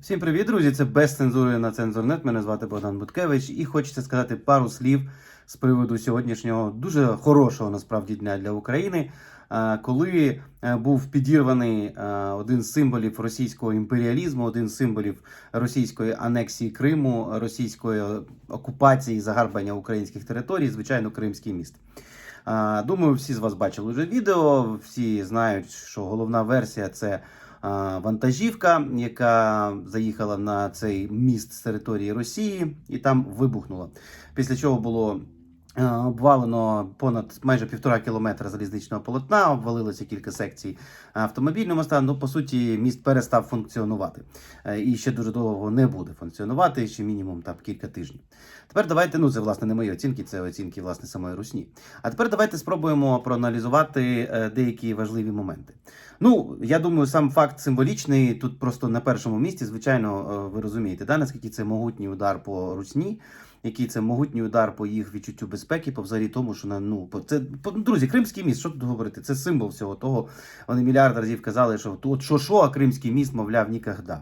Всім привіт, друзі! Це без цензури на цензурнет. Мене звати Богдан Буткевич, і хочеться сказати пару слів з приводу сьогоднішнього дуже хорошого насправді дня для України. Коли е, був підірваний е, один з символів російського імперіалізму, один з символів російської анексії Криму, російської окупації загарбання українських територій, звичайно, Кримський міст. Думаю, всі з вас бачили вже відео. Всі знають, що головна версія це вантажівка, яка заїхала на цей міст з території Росії і там вибухнула. Після чого було е, обвалено понад майже півтора кілометра залізничного полотна, обвалилося кілька секцій автомобільного моста. Ну, по суті, міст перестав функціонувати. Е, І ще дуже довго не буде функціонувати, ще мінімум там кілька тижнів. Тепер давайте, ну це власне не мої оцінки, це оцінки власне самої Русні. А тепер давайте спробуємо проаналізувати е, деякі важливі моменти. Ну, я думаю, сам факт символічний тут просто на першому місці. Звичайно, е, ви розумієте, да, наскільки це могутній удар по русні, який це могутній удар по їх відчуттю безпеки, по взагалі тому, що на ну по це по, ну, друзі, Кримський міст, що тут говорити? Це символ всього того. Вони мільярд разів казали, що тут що, що, а Кримський міст, мовляв, нікогда.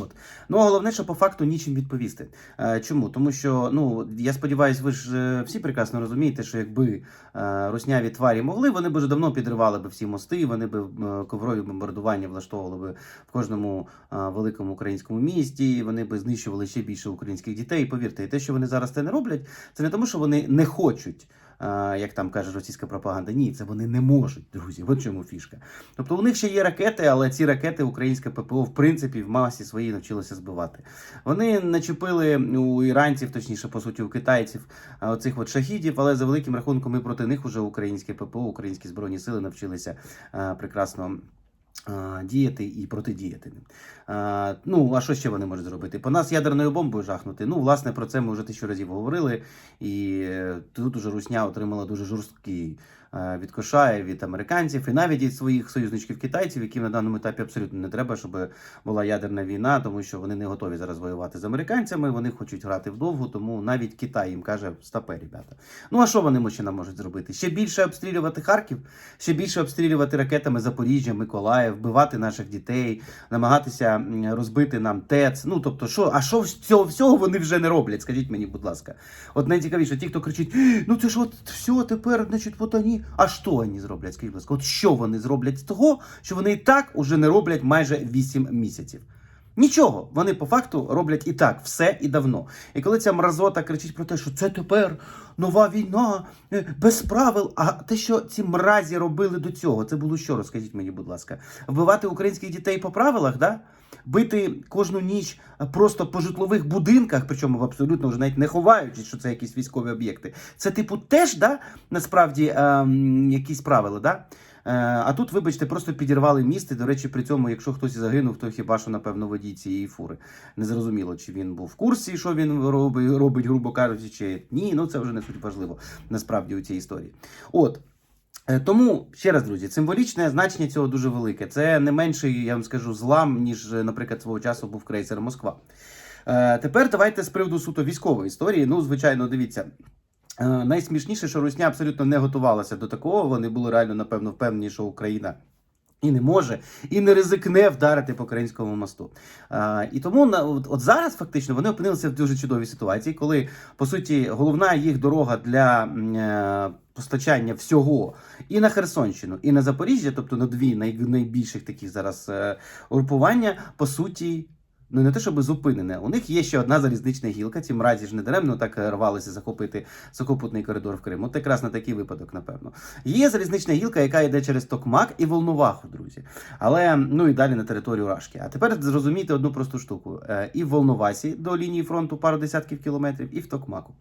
От. Ну, головне, що по факту нічим відповісти. Е, чому? Тому що, ну, я сподіваюся, ви ж е, всі прекрасно розумієте, що якби е, русняві тварі могли, вони б вже давно підривали б всі мости, вони б е, коврові бомбардування влаштовували б в кожному е, великому українському місті, вони б знищували ще більше українських дітей. Повірте, і те, що вони зараз це не роблять, це не тому, що вони не хочуть. Як там каже російська пропаганда, ні, це вони не можуть, друзі. От чому фішка. Тобто у них ще є ракети, але ці ракети українське ППО в принципі в масі своїй навчилося збивати. Вони начепили у іранців, точніше, по суті, у китайців оцих от шахідів, але за великим рахунком ми проти них уже українське ППО, українські збройні сили навчилися прекрасно. Діяти і протидіяти. ним. Ну, а що ще вони можуть зробити? По нас ядерною бомбою жахнути. Ну, власне, про це ми вже тисячу разів говорили. І тут уже Русня отримала дуже жорсткий від Кошая, від американців, і навіть від своїх союзничків китайців, яким на даному етапі абсолютно не треба, щоб була ядерна війна, тому що вони не готові зараз воювати з американцями. Вони хочуть грати вдовгу, тому навіть Китай їм каже: стопе, ребята. Ну а що вони мощина можуть зробити? Ще більше обстрілювати Харків, ще більше обстрілювати ракетами Запоріжжя, Миколаїв, вбивати наших дітей, намагатися розбити нам ТЕЦ. Ну тобто, що, а що цього всього вони вже не роблять? Скажіть мені, будь ласка. От найцікавіше, ті, хто кричить: ну це ж от все, тепер, значить, от вони. А що вони зроблять? Скажіть, будь ласка, от що вони зроблять з того, що вони і так уже не роблять майже 8 місяців. Нічого, вони по факту роблять і так все і давно. І коли ця мразота кричить про те, що це тепер нова війна, е, без правил. А те, що ці мразі робили до цього, це було що, розкажіть мені, будь ласка, вбивати українських дітей по правилах, да? бити кожну ніч просто по житлових будинках, причому абсолютно вже навіть не ховаючись, що це якісь військові об'єкти. Це, типу, теж да, насправді ем, якісь правила, да? Е, А тут, вибачте, просто підірвали міст. І, до речі, при цьому, якщо хтось загинув, то хіба що, напевно, водій цієї фури. Незрозуміло, чи він був в курсі, що він робить, робить грубо кажучи, чи ні. Ну це вже не суть важливо насправді у цій історії. От. Е, Тому ще раз, друзі, символічне значення цього дуже велике. Це не менший, я вам скажу, злам, ніж, е, наприклад, свого часу був крейсер Москва. Тепер давайте з приводу суто військової історії. Ну, звичайно, дивіться. Е, Найсмішніше, що Русня абсолютно не готувалася до такого. Вони були реально, напевно, впевнені, що Україна. І не може, і не ризикне вдарити по українському мосту. А, і тому на от, от зараз фактично вони опинилися в дуже чудовій ситуації, коли по суті головна їх дорога для е, постачання всього і на Херсонщину, і на Запоріжжя, тобто на дві най, найбільших таких зараз е, групування, по суті. Ну, не те, щоб зупинене. У них є ще одна залізнична гілка. Ці мразі ж не даремно так е, рвалися захопити сухопутний коридор в Крим. От якраз на такий випадок, напевно. Є залізнична гілка, яка йде через Токмак і Волноваху, друзі. Але ну і далі на територію Рашки. А тепер зрозумійте одну просту штуку: Е, і в Волновасі до лінії фронту пару десятків кілометрів, і в Токмаку.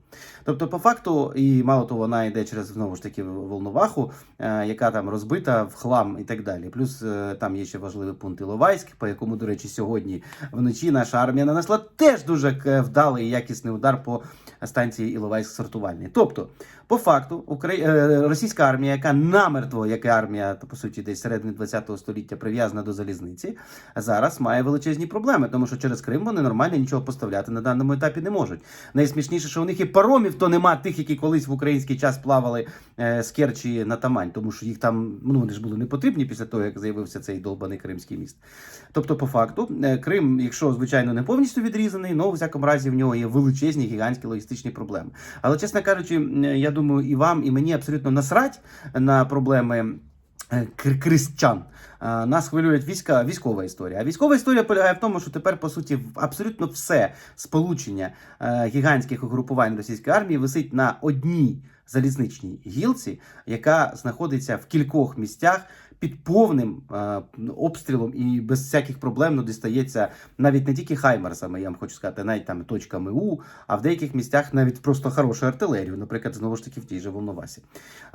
Тобто, по факту, і мало того, вона йде через знову ж таки Волноваху, е, яка там розбита в хлам і так далі. Плюс там є ще важливий пункт Іловайськ, по якому, до речі, сьогодні вночі наша армія нанесла теж дуже вдалий і якісний удар по станції Іловайськ сортувальний. Тобто, по факту, Украї... е, російська армія, яка намертво, як і армія, по суті, десь середини ХХ століття прив'язана до залізниці, зараз має величезні проблеми, тому що через Крим вони нормально нічого поставляти на даному етапі не можуть. Найсмішніше, що у них і паромів то нема тих, які колись в український час плавали е, з Керчі на Тамань, тому що їх там ну вони ж були не потрібні після того, як з'явився цей долбаний кримський міст. Тобто, по факту, е, Крим, якщо звичайно не повністю відрізаний, але у всякому разі в нього є величезні гігантські логістичні проблеми. Але чесно кажучи, я думаю, і вам, і мені абсолютно насрать на проблеми. е, Крістчан Е, нас хвилюють війська, військова історія. А військова історія полягає в тому, що тепер по суті абсолютно все сполучення е, гігантських угрупувань російської армії висить на одній залізничній гілці, яка знаходиться в кількох місцях під повним е, обстрілом і без всяких проблем ну, дістається навіть не тільки хаймерсами, я вам хочу сказати, навіть там точками У, а в деяких місцях навіть просто хорошу артилерію, наприклад, знову ж таки в тій же Волновасі,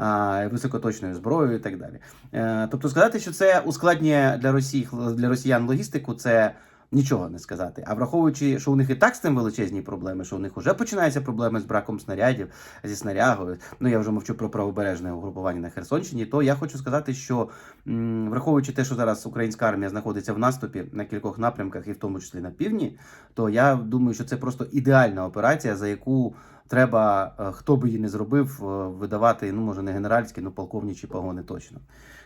е, високоточною зброєю і так далі. Е, тобто сказати, що це ускладнює для Росії для росіян логістику, це. Нічого не сказати. А враховуючи, що у них і так з цим величезні проблеми, що у них вже починаються проблеми з браком снарядів, зі снарягою. Ну я вже мовчу про правобережне угрупування на Херсонщині. То я хочу сказати, що м, враховуючи те, що зараз українська армія знаходиться в наступі на кількох напрямках, і в тому числі на півдні, то я думаю, що це просто ідеальна операція, за яку треба, е, хто би її не зробив, е, видавати, ну може не генеральські, ну полковничі погони точно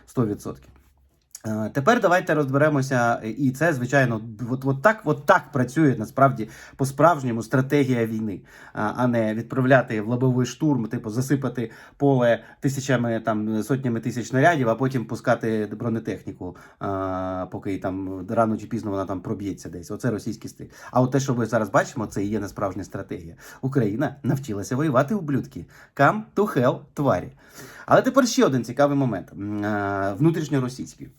100%. Е, Тепер давайте розберемося, е, і це звичайно, от, от так, от так працює насправді по-справжньому стратегія війни, а а не відправляти в лобовий штурм, типу засипати поле тисячами там сотнями тисяч снарядів, а потім пускати бронетехніку, поки там рано чи пізно вона там проб'ється десь. Оце російський стиль. А от те, що ми зараз бачимо, це і є насправжня стратегія. Україна навчилася воювати ублюдки. Come to hell, тварі. Але тепер ще один цікавий момент внутрішньоросійський.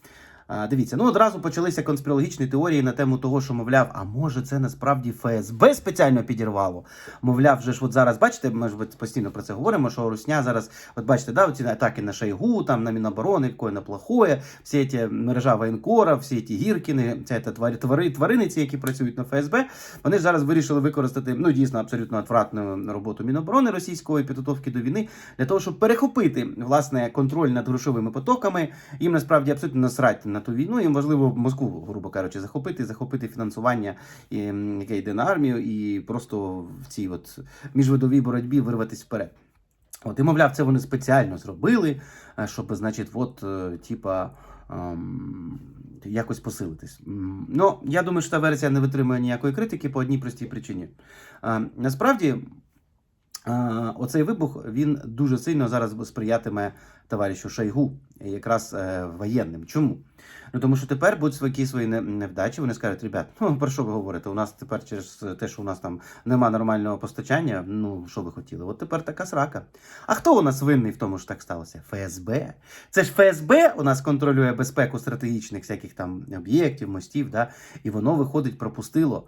Дивіться, ну одразу почалися конспірологічні теорії на тему того, що мовляв, а може це насправді ФСБ спеціально підірвало. Мовляв, вже ж от зараз, бачите, ми ж постійно про це говоримо, що Русня зараз, от бачите, да, ці атаки на Шойгу, там на Міноборони, какое на плохое, всі ці мережа воєнкора, всі ті гіркіни, ця та тварі, твари, твариниці, які працюють на ФСБ, вони ж зараз вирішили використати ну дійсно абсолютно отвратну роботу Міноборони російської підготовки до війни для того, щоб перехопити власне контроль над грошовими потоками. Їм насправді абсолютно насрать на ту війну. Їм важливо Москву, грубо кажучи, захопити, захопити фінансування, яке йде на армію, і просто в цій от міжвидовій боротьбі вирватися вперед. От, і мовляв, це вони спеціально зробили, е, щоб, значить, от, е, типа. ем, Якось посилитись. Ну, я думаю, що та версія не витримує ніякої критики по одній простій причині. Е, Насправді, оцей вибух він дуже сильно зараз сприятиме товаришу Шойгу, якраз е, воєнним. Чому? Ну тому що тепер будуть свої свої невдачі. Вони скажуть, ребят, ну про що ви говорите? У нас тепер через те, що у нас там нема нормального постачання. Ну що ви хотіли? От тепер така срака. А хто у нас винний в тому, що так сталося? ФСБ. Це ж ФСБ у нас контролює безпеку стратегічних всяких там об'єктів, мостів, да? і воно виходить, пропустило.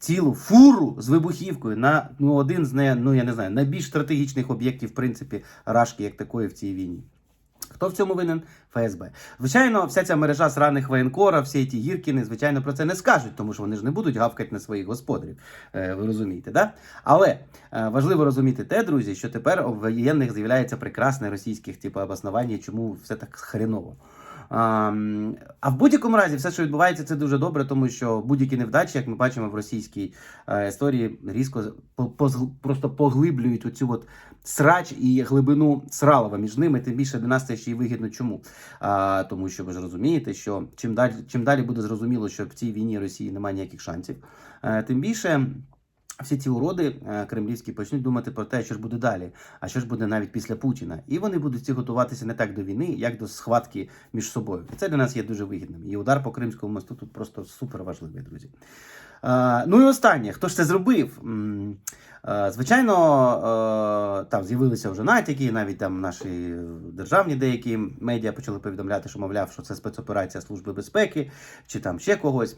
Цілу фуру з вибухівкою на ну, один з не, ну я не знаю, найбільш стратегічних об'єктів, в принципі, рашки як такої в цій війні. Хто в цьому винен? ФСБ. Звичайно, вся ця мережа сраних воєнкора, всі ті гіркіни, звичайно, про це не скажуть, тому що вони ж не будуть гавкати на своїх господарів. Е, ви розумієте, да? Але е, важливо розуміти те, друзі, що тепер у воєнних з'являється прекрасне російських типу обоснування, чому все так хреново. А, в будь-якому разі, все, що відбувається, це дуже добре, тому що будь-які невдачі, як ми бачимо в російській е, історії, різко просто поглиблюють оцю от срач і глибину сралова між ними. Тим більше для нас це ще й вигідно. Чому? А, тому що ви ж розумієте, що чим далі, чим далі буде зрозуміло, що в цій війні Росії немає ніяких шансів, е, тим більше. Всі ці уроди е, кремлівські почнуть думати про те, що ж буде далі, а що ж буде навіть після Путіна. І вони будуть ці готуватися не так до війни, як до схватки між собою. І це для нас є дуже вигідним. І удар по Кримському мосту тут просто супер важливий, друзі. Е, ну і останнє, хто ж це зробив? Е, Звичайно, там з'явилися вже натяки, навіть там наші державні деякі медіа почали повідомляти, що мовляв, що це спецоперація Служби безпеки чи там ще когось.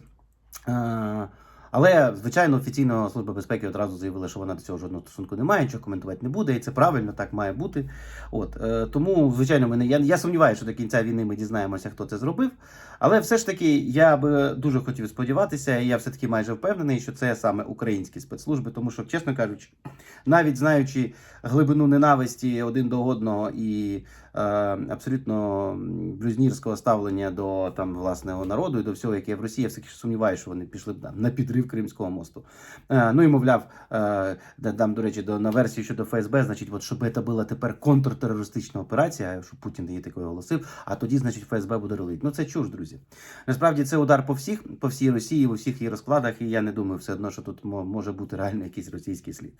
Але, звичайно, офіційна служба безпеки одразу заявила, що вона до цього жодного стосунку не має, нічого коментувати не буде, і це правильно, так має бути. От е, тому, звичайно, мене я, я сумніваюся, що до кінця війни ми дізнаємося, хто це зробив. Але все ж таки я би дуже хотів сподіватися, і я все таки майже впевнений, що це саме українські спецслужби, тому що, чесно кажучи, навіть знаючи глибину ненависті один до одного і абсолютно блюзнірського ставлення до там власного народу і до всього, яке в Росії, я все таки сумніваюся, що вони пішли б на підрив Кримського мосту. Е, ну і мовляв, е, дам до речі, до на версії щодо ФСБ, значить, от щоб це була тепер контртерористична операція, що Путін її такою оголосив, а тоді, значить, ФСБ буде рулити. Ну це чуж, друзі. Насправді це удар по всіх, по всій Росії, у всіх її розкладах, і я не думаю все одно, що тут може бути реально якийсь російський слід.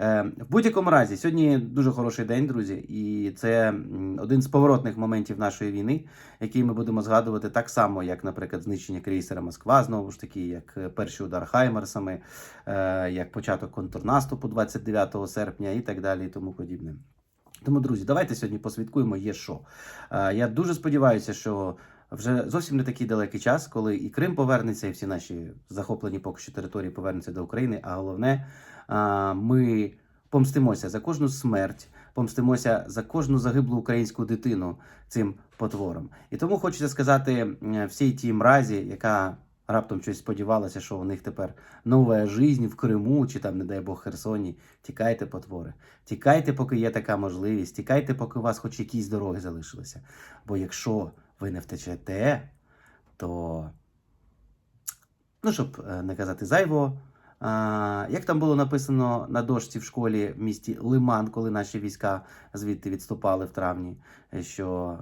Е, в будь-якому разі, сьогодні дуже хороший день, друзі, і це один з поворотних моментів нашої війни, який ми будемо згадувати так само, як, наприклад, знищення крейсера Москва, знову ж таки, як е, перший удар Хаймерсами, е, як початок контрнаступу 29 серпня і так далі, і тому подібне. Тому, друзі, давайте сьогодні посвідкуємо є що. Е, Я дуже сподіваюся, що вже зовсім не такий далекий час, коли і Крим повернеться, і всі наші захоплені поки що території повернуться до України. А головне, ми помстимося за кожну смерть, помстимося за кожну загиблу українську дитину цим потвором. І тому хочеться сказати всій тій мразі, яка раптом щось сподівалася, що у них тепер нова життя в Криму чи там, не дай Бог, Херсоні. Тікайте, потвори. Тікайте, поки є така можливість. Тікайте, поки у вас хоч якісь дороги залишилися. Бо якщо ви не втечете, то, ну, щоб е, не казати зайвого, як там було написано на дошці в школі в місті Лиман, коли наші війська звідти відступали в травні, е, що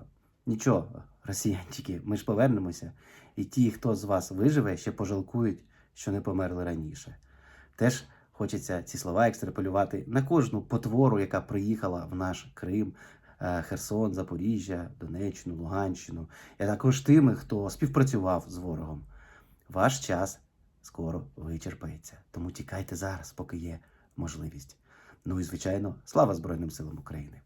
нічого, росіянчики, ми ж повернемося, і ті, хто з вас виживе, ще пожалкують, що не померли раніше. Теж хочеться ці слова екстраполювати на кожну потвору, яка приїхала в наш Крим, е, Херсон, Запоріжжя, Донеччину, Луганщину, і також тими, хто співпрацював з ворогом. Ваш час скоро вичерпається. Тому тікайте зараз, поки є можливість. Ну і звичайно, слава Збройним силам України.